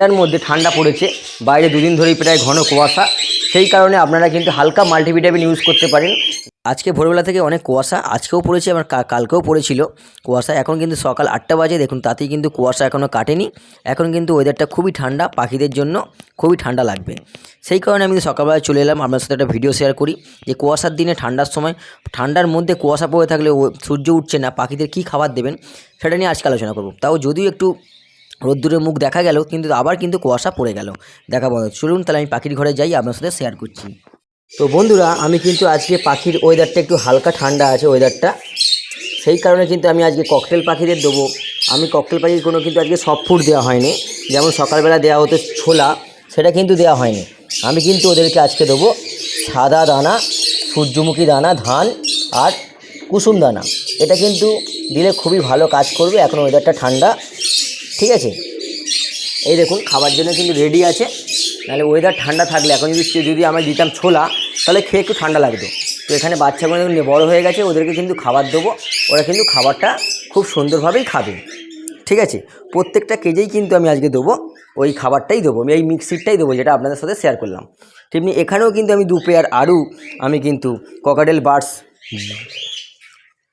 তার মধ্যে ঠান্ডা পড়েছে। বাইরে দুদিন ধরেই প্রায় ঘন কুয়াশা। সেই কারণে আপনারা কিন্তু হালকা মাল্টিভিটামিন ইউজ করতে পারেন। আজকে ভোরবেলা থেকে অনেক কুয়াশা। আজকেও পড়েছে আমার কালকেও পড়েছিল। কুয়াশা এখন কিন্তু সকাল আটটা বাজে। দেখুন, তাতেই কিন্তু কুয়াশা এখনও কাটেনি। এখন কিন্তু ওয়েদারটা খুবই ঠান্ডা পাখিদের জন্য। খুবই ঠান্ডা লাগবে। সেই কারণে আমি সকালবেলা চলে এলাম। আপনার সাথে একটা ভিডিও শেয়ার করি। যে কুয়াশার দিনে ঠান্ডার সময়, ঠান্ডার মধ্যে কুয়াশা পড়ে থাকলে সূর্য উঠছে না, পাখিদের কী খাবার দেবেন, সেটা নিয়ে আজকে আলোচনা করব। তাও যদিও একটু রোদ্দুরের মুখ দেখা গেল, কিন্তু আবার কিন্তু কুয়াশা পড়ে গেল। দেখা বন্ধ চলুন তাহলে আমি পাখির ঘরে যাই আপনার সাথে শেয়ার করছি। তো বন্ধুরা, আমি কিন্তু আজকে পাখির ওয়েদারটা একটু হালকা ঠান্ডা আছে ওয়েদারটা সেই কারণে কিন্তু আমি আজকে ককটেল পাখিদের দেবো। আমি ককটেল পাখির কোনো কিন্তু আজকে সব ফুড দেওয়া হয়নি। যেমন সকালবেলা দেওয়া হতো ছোলা, সেটা কিন্তু দেওয়া হয়নি। আমি কিন্তু ওদেরকে আজকে দেবো সাদা দানা, সূর্যমুখী দানা, ধান আর কুসুম দানা। এটা কিন্তু দিলে খুবই ভালো কাজ করবে, এখন ওয়েদারটা ঠান্ডা। ঠিক আছে? এই দেখুন, খাবার জন্য কিন্তু রেডি আছে। নাহলে ওয়েদার ঠান্ডা থাকলে, এখন যদি যদি আমরা দিতাম ছোলা, তাহলে খেয়ে একটু ঠান্ডা লাগতো। তো এখানে বাচ্চাগুলো বড় হয়ে গেছে, ওদেরকে কিন্তু খাবার দেবো। ওরা কিন্তু খাবারটা খুব সুন্দরভাবেই খাবে। ঠিক আছে? প্রত্যেকটা কেজেই কিন্তু আমি আজকে দেবো। ওই খাবারটাই দেবো। আমি এই মিক্সিরটাই দেবো, যেটা আপনাদের সাথে শেয়ার করলাম। তেমনি এখানেও কিন্তু আমি দু পেয়ার আরও আমি কিন্তু ককাডেল বার্ডস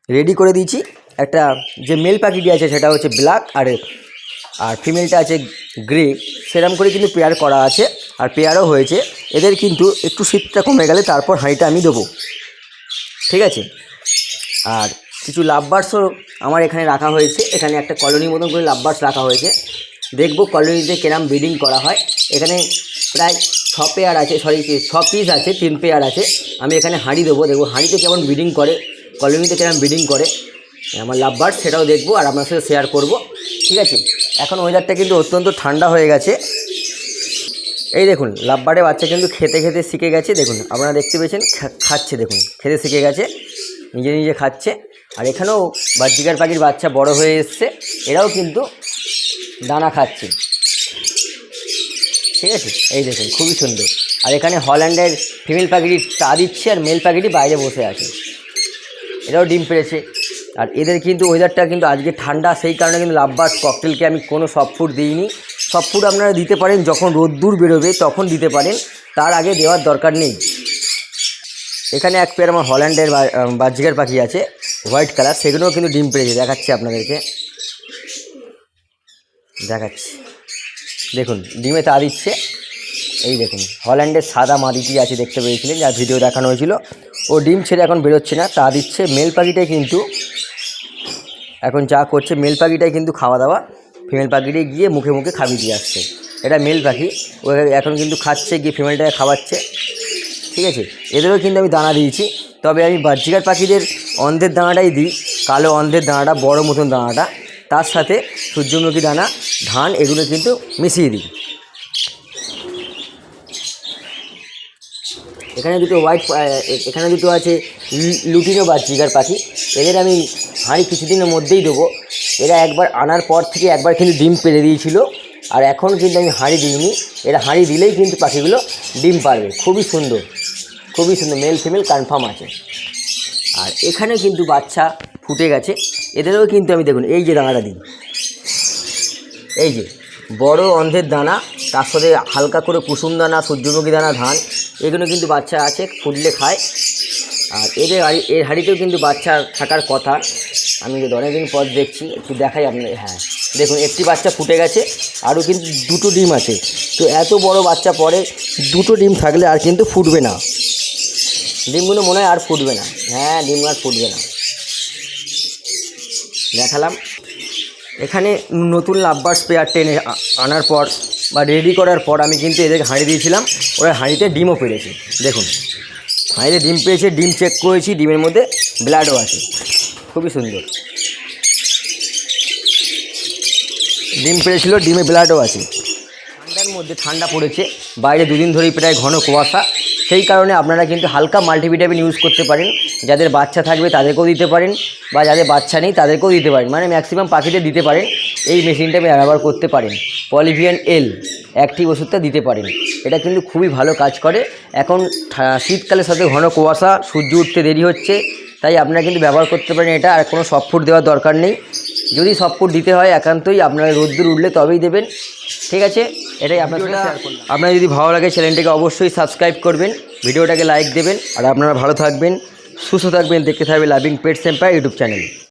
রেডি করে দিয়েছি। একটা যে মেল পাখিটি আছে, সেটা হচ্ছে ব্ল্যাক আর আর ফিমেলটা আছে গ্রে সেরকম করে কিন্তু পেয়ার করা আছে আর পেয়ারও হয়েছে। এদের কিন্তু একটু শীতটা কমে গেলে তারপর হাঁড়িটা আমি দেবো। ঠিক আছে? আর কিছু লাভবার্সও আমার এখানে রাখা হয়েছে। এখানে একটা কলোনি মতন করে লাভবার্স রাখা হয়েছে। দেখব কলোনিতে কেরাম ব্রিডিং করা হয়। এখানে প্রায় ছ পেয়ার আছে সরি ছ পিস আছে, তিন পেয়ার আছে। আমি এখানে হাঁড়ি দেবো। দেখব হাঁড়িতে কেমন ব্রিডিং করে কলোনিতে কেমন ব্রিডিং করে। আমার লাভবার্ড সেটাও দেখব আর আপনার সাথে শেয়ার করব। ঠিক আছে? এখন ওয়েদারটা কিন্তু অত্যন্ত ঠান্ডা হয়ে গেছে। এই দেখুন লাভবার্ডের বাচ্চা কিন্তু খেতে খেতে শিখে গেছে। দেখুন, আপনারা দেখতে পেয়েছেন খাচ্ছে, দেখুন, খেতে শিখে গেছে, নিজে নিজে খাচ্ছে। আর এখানেও বাহ্যিকার পাখির বাচ্চা বড় হয়ে এসছে, এরাও কিন্তু দানা খাচ্ছে। ঠিক আছে? এই দেখুন, খুবই সুন্দর। আর এখানে হল্যান্ডের ফিমেল পাখিটি তা দিচ্ছে আর মেল পাখিটি বাইরে বসে আছে। এরাও ডিম পেড়েছে আর এদের কিন্তু ওয়েদারটা কিন্তু আজকে ঠান্ডা, সেই কারণে কিন্তু লাভবার্ড ককটেলকে আমি কোনো সব ফুড দিইনি। সব ফুড আপনারা দিতে পারেন, যখন রোদ্দুর বেরোবে তখন দিতে পারেন। তার আগে দেওয়ার দরকার নেই। এখানে এক পেয়ার আমার হল্যান্ডের বাহ্যিকার পাখি আছে হোয়াইট কালার সেগুলোও কিন্তু ডিম পেড়েছে। দেখাচ্ছি আপনাদেরকে। দেখাচ্ছি। দেখুন, ডিমে তা দিচ্ছে। এই দেখুন হল্যান্ডের সাদা মাদিটি আছে, দেখতে পেয়েছিলেন যার ভিডিও দেখানো হয়েছিল। ও ডিম ছেড়ে এখন বেরোচ্ছে না, তা দিচ্ছে। মেল পাখিটাই কিন্তু এখন যা করছে মেল পাখিটাই কিন্তু খাওয়া দাওয়া ফিমেল পাখিটাই গিয়ে মুখে মুখে খাবি দিয়ে আসছে। এটা মেল পাখি, ও এখন কিন্তু খাচ্ছে, গিয়ে ফিমেলটাকে খাওয়াচ্ছে। ঠিক আছে? এদেরও কিন্তু আমি দানা দিয়েছি। তবে আমি বাহ্যিকার পাখিদের অন্ধের দানাটাই দিই, কালো অন্ধের দানাটা, বড় মতন দানাটা। তার সাথে সূর্যমুখী দানা, ধান, এগুলো কিন্তু মিশিয়ে দিই। এখানে দুটো হোয়াইট এখানে দুটো আছে লুটিনো বা জিগার পাখি। এদের আমি হাঁড়ি কিছুদিনের মধ্যেই দেবো। এরা একবার আনার পর থেকে একবার কিন্তু ডিম পেড়ে দিয়েছিল। আর এখন কিন্তু আমি হাঁড়ি দিইনি। এরা হাঁড়ি দিলেই কিন্তু পাখিগুলো ডিম পারবে। খুবই সুন্দর। খুবই সুন্দর। মেল ফিমেল কনফার্ম আছে। আর এখানে কিন্তু বাচ্চা ফুটে গেছে। এদেরও কিন্তু আমি দেখুন, এই যে দানাটা দিই এই যে, বড় অন্ধের দানা, তার সাথে হালকা করে কুসুম দানা, সূর্যমুখী দানা, ধান, এগুলো কিন্তু বাচ্চা আছে, ফুটলে খায়। আর এদের এর হাড়িতেও কিন্তু বাচ্চা থাকার কথা। আমি অনেকদিন পর দেখছি, একটু দেখাই আপনার হ্যাঁ। দেখুন, একটি বাচ্চা ফুটে গেছে, আরও কিন্তু দুটো ডিম আছে। তো এত বড় বাচ্চা পরে দুটো ডিম থাকলে আর কিন্তু ফুটবে না। ডিমগুলো মনে হয় আর ফুটবে না। হ্যাঁ ডিম আর ফুটবে না। দেখালাম। এখানে নতুন লাভবার স্পেয়ার টেনে আনার পর বা রেডি করার পর আমি কিন্তু এদের হাঁড়ি দিয়েছিলাম। ওরা হাঁড়িতে ডিমও পেরেছে। দেখুন। হাঁড়িতে ডিম পেয়েছে, ডিম চেক করেছি, ডিমের মধ্যে ব্লাডও আছে। খুবই সুন্দর। ডিম পেরেছিল ডিমে ব্লাডও আছে। ঠান্ডার মধ্যে ঠান্ডা পড়েছে। বাইরে দুদিন ধরেই প্রায় ঘন কুয়াশা। সেই কারণে আপনারা কিন্তু হালকা মাল্টিভিটামিন ইউজ করতে পারেন। যাদের বাচ্চা থাকবে তাদেরকেও দিতে পারেন, বা যাদের বাচ্চা নেই তাদেরকেও দিতে পারেন। মানে ম্যাক্সিমাম পাখিদের দিতে পারেন। এই মেশিনটা আমি ব্যবহার করতে পারেন। পলিভিয়ান এল অ্যাক্টিভ ওষুধটা দিতে পারেন। এটা কিন্তু খুবই ভালো কাজ করে। এখন শীতকালের সাথে ঘন কুয়াশা সূর্য উঠতে দেরি হচ্ছে তাই আপনারা কিন্তু ব্যবহার করতে পারেন এটা আর কোনো সফট ফুড দেওয়ার দরকার নেই। যদি সপোর্ট দিতে হয় একান্তই আপনারা রোদ্দুর উঠলে তবেই দেবেন। ঠিক আছে? এটাই আপনার। আপনার যদি ভালো লাগে চ্যানেলটাকে অবশ্যই সাবস্ক্রাইব করবেন ভিডিওটাকে লাইক দেবেন আর আপনারা ভালো থাকবেন সুস্থ থাকবেন দেখতে থাকবে loving pets empire YouTube channel.